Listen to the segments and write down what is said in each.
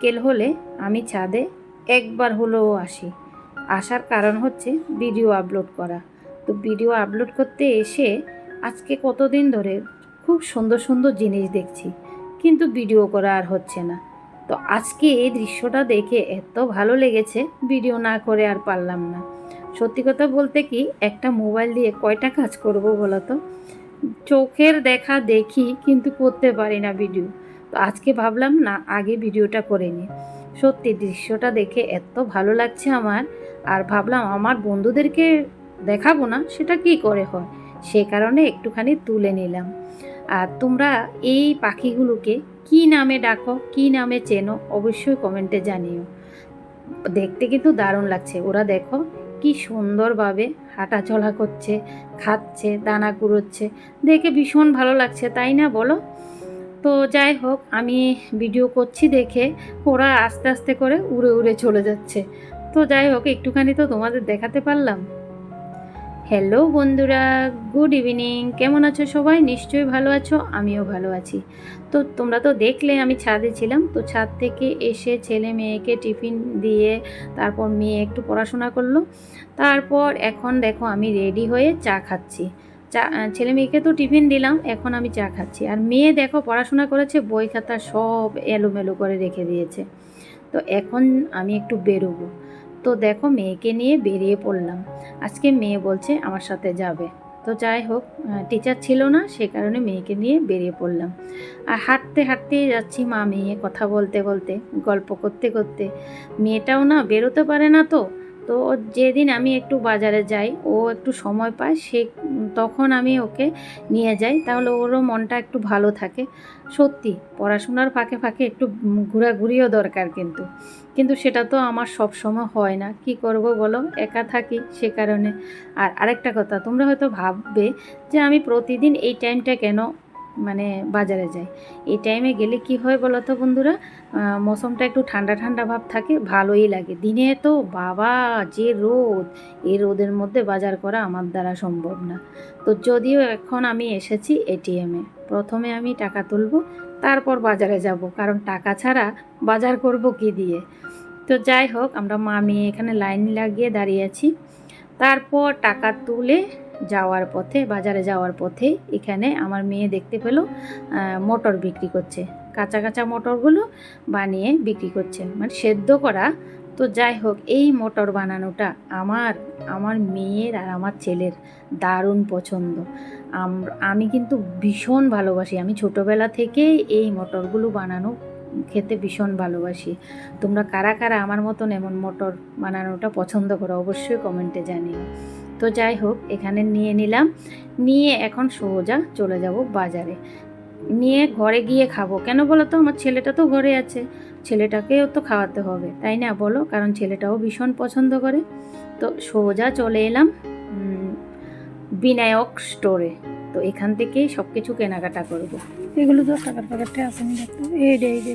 বিকেল হলে আমি ছাদে একবার হলেও আসি। আসার কারণ হচ্ছে ভিডিও আপলোড করা। তো ভিডিও আপলোড করতে এসে আজকে কতদিন ধরে খুব সুন্দর সুন্দর জিনিস দেখছি, কিন্তু ভিডিও করা আর হচ্ছে না। তো আজকে এই দৃশ্যটা দেখে এত ভালো লেগেছে, ভিডিও না করে আর পারলাম না। সত্যি কথা বলতে কি, একটা মোবাইল দিয়ে কয়টা কাজ করব বলো তো? চোখের দেখা দেখি, কিন্তু করতে পারি না ভিডিও। তো আজকে ভাবলাম, না, আগে ভিডিওটা করে নিই সত্যি, দৃশ্যটা দেখে এত ভালো লাগছে আমার। আর ভাবলাম, আমার বন্ধুদেরকে দেখাবো না, সেটা কি করে হয়? সে কারণে একটুখানি তুলে নিলাম। আর তোমরা এই পাখিগুলোকে কি নামে ডাকো, কি নামে চেনো, অবশ্যই কমেন্টে জানিও। দেখতে কিন্তু দারুণ লাগছে। ওরা দেখো, কি সুন্দরভাবে হাঁটা চলা করছে, খাচ্ছে, দানা কুড়োচ্ছে। দেখে ভীষণ ভালো লাগছে, তাই না বলো? তো যাই হোক, আমি ভিডিও করছি দেখে ওরা আস্তে আস্তে করে উড়ে উড়ে চলে যাচ্ছে। তো যাই হোক, একটুখানি তো তোমাদের দেখাতে পারলাম। হ্যালো বন্ধুরা গুড ইভিনিং কেমন আছো সবাই? নিশ্চয়ই ভালো আছো, আমিও ভালো আছি। তো তোমরা তো দেখলে আমি ছাদে ছিলাম, তো ছাদ থেকে এসে ছেলে মেয়েকে টিফিন দিয়ে তারপর মেয়ে একটু পড়াশোনা করল। তারপর এখন দেখো আমি রেডি হয়ে চা খাচ্ছি। চা ছেলে মেয়েকে তো টিফিন দিলাম, এখন আমি চা খাচ্ছি। আর মেয়ে দেখো পড়াশোনা করেছে, বই খাতা সব এলোমেলো করে রেখে দিয়েছে। তো এখন আমি একটু বেরোবো। তো দেখো মেয়েকে নিয়ে বেরিয়ে পড়লাম। আজকে মেয়ে বলছে আমার সাথে যাবে। তো যাই হোক টিচার ছিল না, সে কারণে মেয়েকে নিয়ে বেরিয়ে পড়লাম। আর হাঁটতে হাঁটতেই যাচ্ছি মা মেয়ে, কথা বলতে বলতে, গল্প করতে করতে। মেয়েটাও না বেরোতে পারে না তো তো যেদিন আমি একটু বাজারে যাই, ও একটু সময় পায়, সে তখন আমি ওকে নিয়ে যাই। তাহলে ওরও মনটা একটু ভালো থাকে। সত্যি, পড়াশোনার ফাঁকে ফাঁকে একটু ঘোরাঘুরিও দরকার কিন্তু। কিন্তু সেটা তো আমার সব সময় হয় না। কি করব বলো? একা থাকি সে কারণে। আর আরেকটা কথা, তোমরা হয়তো ভাববে যে আমি প্রতিদিন এই টাইমটা কেন মানে বাজারে যাই এই টাইমে গেলে কি হয় বলো তো বন্ধুরা মৌসুমটা একটু ঠান্ডা ঠান্ডা ভাব থাকে, ভালোই লাগে। দিনে তো বাবা, যে রোদ, এই রোদের মধ্যে বাজার করা আমার দ্বারা সম্ভব না। তো যদিও এখন আমি এসেছি এটিএমে প্রথমে আমি টাকা তুলব, তারপর বাজারে যাব। কারণ টাকা ছাড়া বাজার করব কি দিয়ে? তো যাই হোক, আমরা মা, মেয়ে এখানে লাইন লাগিয়ে দাঁড়িয়ে আছি। তারপর টাকা তুলে যাওয়ার পথে, বাজারে যাওয়ার পথে এখানে আমার মেয়ে দেখতে পেল মটর বিক্রি করছে। কাঁচা কাঁচা মটরগুলো বানিয়ে বিক্রি করছে। মানে সেদ্ধ করা। তো যাই হোক, এই মটর বানানোটা আমার আমার মেয়ের আর আমার ছেলের দারুণ পছন্দ। আম- কিন্তু ভীষণ ভালোবাসি। আমি ছোটোবেলা থেকেই এই মটরগুলো বানানো, খেতে ভীষণ ভালোবাসি। তোমরা কারা কারা আমার মতন এমন মটর বানানোটা পছন্দ করো অবশ্যই কমেন্টে জানিও। তো যাই হোক, এখানে নিয়ে নিলাম। নিয়ে এখন সোজা চলে যাব বাজারে। নিয়ে ঘরে গিয়ে খাব। কেন বলো তো আমার ছেলেটা তো ঘরে আছে। ছেলেটাকেও তো খাওয়াতে হবে, তাই না বলো? কারণ ছেলেটাও ভীষণ পছন্দ করে। তো সোজা চলে এলাম বিনায়ক স্টোরে তো এখান থেকেই সব কিছু কেনাকাটা করব। এগুলো দশ টাকার আছে আমি দেখতে। এই রে এই রে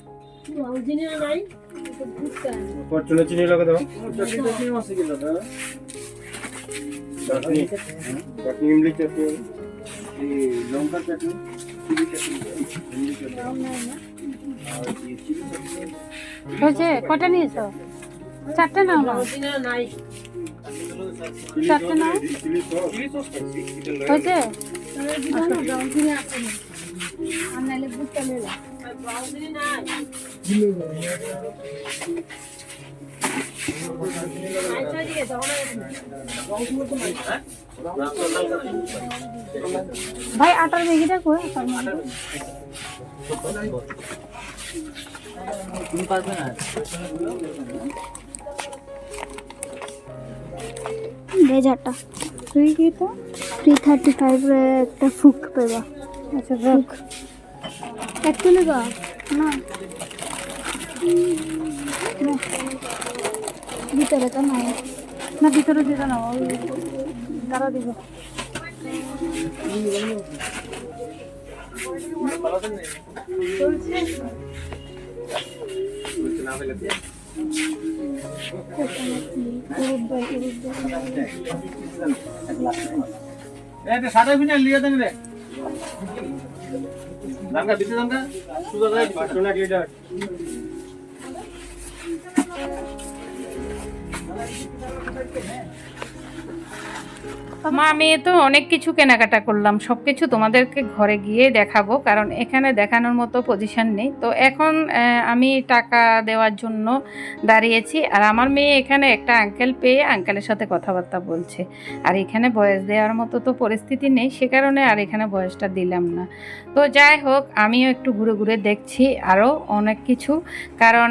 চুনে চিনি লগে দাও। চাটনি। চাটনি ইমলি চাটনি। লঙ্কা চাটনি হয়েছে কটা নিয়েছো? চারটে নাও না? চিলি নাও। হয়েছে ভাই আটার ম্যাগিটা কই আটার ম্যাগি ভেজ আটা। তুই কি তো? থ্রি থার্টি ফাইভ একটা ফুক পেবা। আচ্ছা রাখ একটু নেবা না। ভিতরে তো নাই। না, ভিতরে দিতে না তারা দিব। সাদা বিনা লিয়ে দেন রে। দাঙ্গা দিতে দাঙ্গা? সুদা দাই 500 লাখ লিটার। মা মেয়ে তো অনেক কিছু কেনাকাটা করলাম। সব কিছু তোমাদেরকে ঘরে গিয়ে দেখাবো, কারণ এখানে দেখানোর মতো পজিশন নেই। তো এখন আমি টাকা দেওয়ার জন্য দাঁড়িয়েছি, আর আমার মেয়ে এখানে একটা আঙ্কেল পেয়ে আঙ্কেলের সাথে কথাবার্তা বলছে। আর এখানে বয়স দেওয়ার মতো তো পরিস্থিতি নেই, সে কারণে আর এখানে বয়সটা দিলাম না। তো যাই হোক, আমিও একটু ঘুরে ঘুরে দেখছি আরও অনেক কিছু, কারণ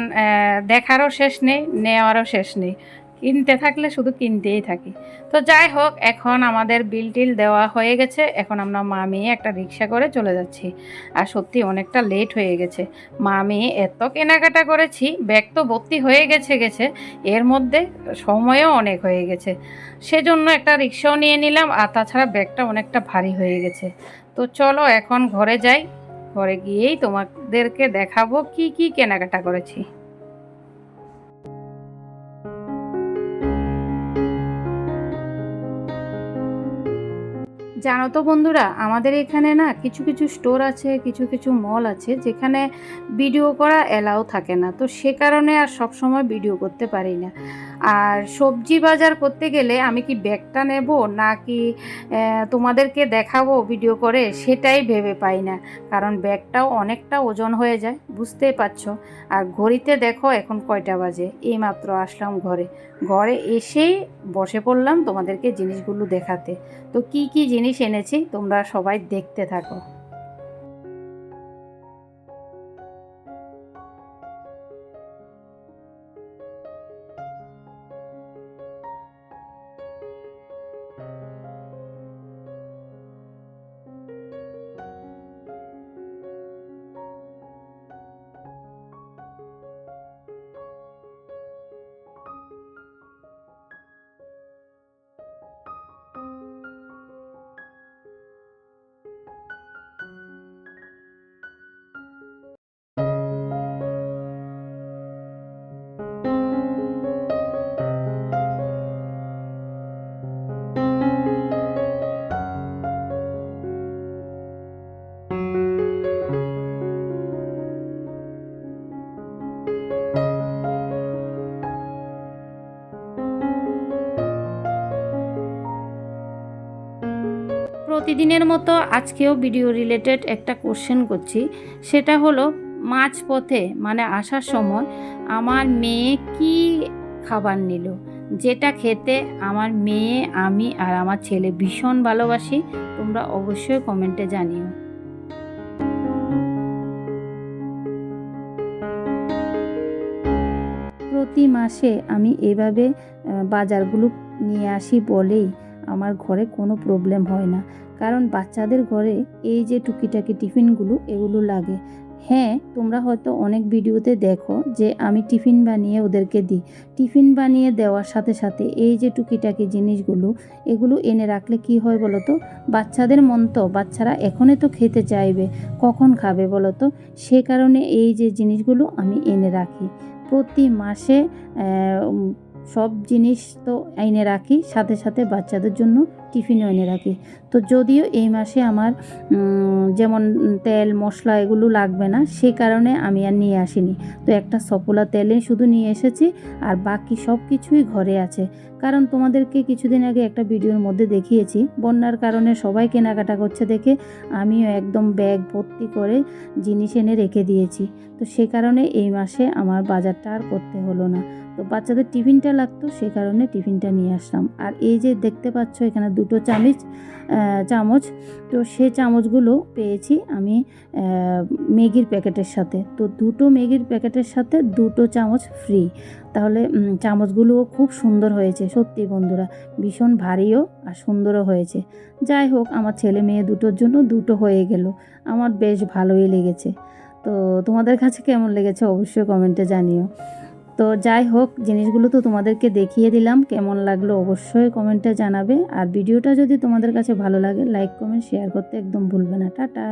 দেখারও শেষ নেই, নেওয়ারও শেষ নেই। কিনতে থাকলে শুধু কিনতেই থাকি। তো যাই হোক, এখন আমাদের বিল টিল দেওয়া হয়ে গেছে। এখন আমরা মা মেয়ে একটা রিক্সা করে চলে যাচ্ছি। আর সত্যি অনেকটা লেট হয়ে গেছে। মা মেয়ে এত কেনাকাটা করেছি ব্যাগ তো ভর্তি হয়ে গেছে গেছে, এর মধ্যে সময়ও অনেক হয়ে গেছে। সেজন্য একটা রিক্সাও নিয়ে নিলাম, আর তাছাড়া ব্যাগটা অনেকটা ভারী হয়ে গেছে। তো চলো এখন ঘরে যাই। ঘরে গিয়েই তোমাদেরকে দেখাবো কি কি কেনাকাটা করেছি। জানো তো বন্ধুরা, আমাদের এখানে না কিছু কিছু স্টোর আছে, কিছু কিছু মল আছে, যেখানে ভিডিও করা অ্যালাও থাকে না। তো সে কারণে আর সব সময় ভিডিও করতে পারি না। আর সবজি বাজার করতে গেলে আমি কি ব্যাগটা নেব নাকি তোমাদেরকে দেখাবো ভিডিও করে, সেটাই ভেবে পাই না। কারণ ব্যাগটাও অনেকটা ওজন হয়ে যায়, বুঝতেই পারছ। আর ঘড়িতে দেখো এখন কয়টা বাজে, এইমাত্র আসলাম ঘরে। ঘরে এসেই বসে পড়লাম তোমাদেরকে জিনিসগুলো দেখাতে। তো কি কি জিনিস এনেছি তোমরা সবাই দেখতে থাকো। প্রতিদিনের মতো আজকেও ভিডিও রিলেটেড একটা কোশ্চেন করছি। সেটা হলো মাঝ পথে মানে আসার সময় আমার মেয়ে কি খাবার নিল? যেটা খেতে আমার মেয়ে, আমি আর আমার ছেলে ভীষণ ভালোবাসি, তোমরা অবশ্যই কমেন্টে জানিও। প্রতি মাসে আমি এভাবে বাজারগুলো নিয়ে আসি বলেই আমার ঘরে কোনো প্রবলেম হয় না। কারণ বাচ্চাদের ঘরে এই যে টুকিটাকি টিফিনগুলো, এগুলো লাগে। হ্যাঁ তোমরা হয়তো অনেক ভিডিওতে দেখো যে আমি টিফিন বানিয়ে ওদেরকে দিই। টিফিন বানিয়ে দেওয়ার সাথে সাথে এই যে টুকিটাকি জিনিসগুলো, এগুলো এনে রাখলে কি হয় বলো তো বাচ্চাদের মন তো, বাচ্চারা এখনই তো খেতে চাইবে। কখন খাবে বলো তো সে কারণে এই যে জিনিসগুলো আমি এনে রাখি। প্রতি মাসে সব জিনিস তো এনে রাখি, সাথে সাথে বাচ্চাদের জন্য টিফিনও এনে রাখি। তো যদিও এই মাসে আমার যেমন তেল, মশলা এগুলো লাগবে না, সে কারণে আমি আর নিয়ে আসিনি। তো একটা সপোলা তেলে শুধু নিয়ে এসেছি, আর বাকি সব কিছুই ঘরে আছে। কারণ তোমাদেরকে কিছুদিন আগে একটা ভিডিওর মধ্যে দেখিয়েছি, বন্যার কারণে সবাই কেনাকাটা করছে দেখে আমিও একদম ব্যাগ ভর্তি করে জিনিস এনে রেখে দিয়েছি। তো সে কারণে এই মাসে আমার বাজারটা আর করতে হলো না। তো বাচ্চাদের টিফিনটা লাগতো সেই কারণে টিফিনটা নিয়ে আসলাম। আর এই যে দেখতে পাচ্ছ এখানে দুটো চামিচ চামচ, তো সে চামচগুলো পেয়েছি আমি ম্যাগির প্যাকেটের সাথে। তো দুটো ম্যাগির প্যাকেটের সাথে দুটো চামচ ফ্রি তাহলে চামচগুলোও খুব সুন্দর হয়েছে, সত্যি বন্ধুরা। ভীষণ ভারীও আর সুন্দরও হয়েছে। যাই হোক, আমার ছেলে মেয়ে দুটোর জন্য দুটো হয়ে গেল। আমার বেশ ভালোই লেগেছে। তো তোমাদের কাছে কেমন লেগেছে অবশ্যই কমেন্টে জানিও। তো যাই হোক, জিনিসগুলো তো তোমাদেরকে দেখিয়ে দিলাম, কেমন লাগল অবশ্যই কমেন্টে জানাবে। আর ভিডিওটা যদি তোমাদের কাছে ভালো লাগে লাইক কমেন্ট শেয়ার করতে একদম ভুলবে না। টাটা।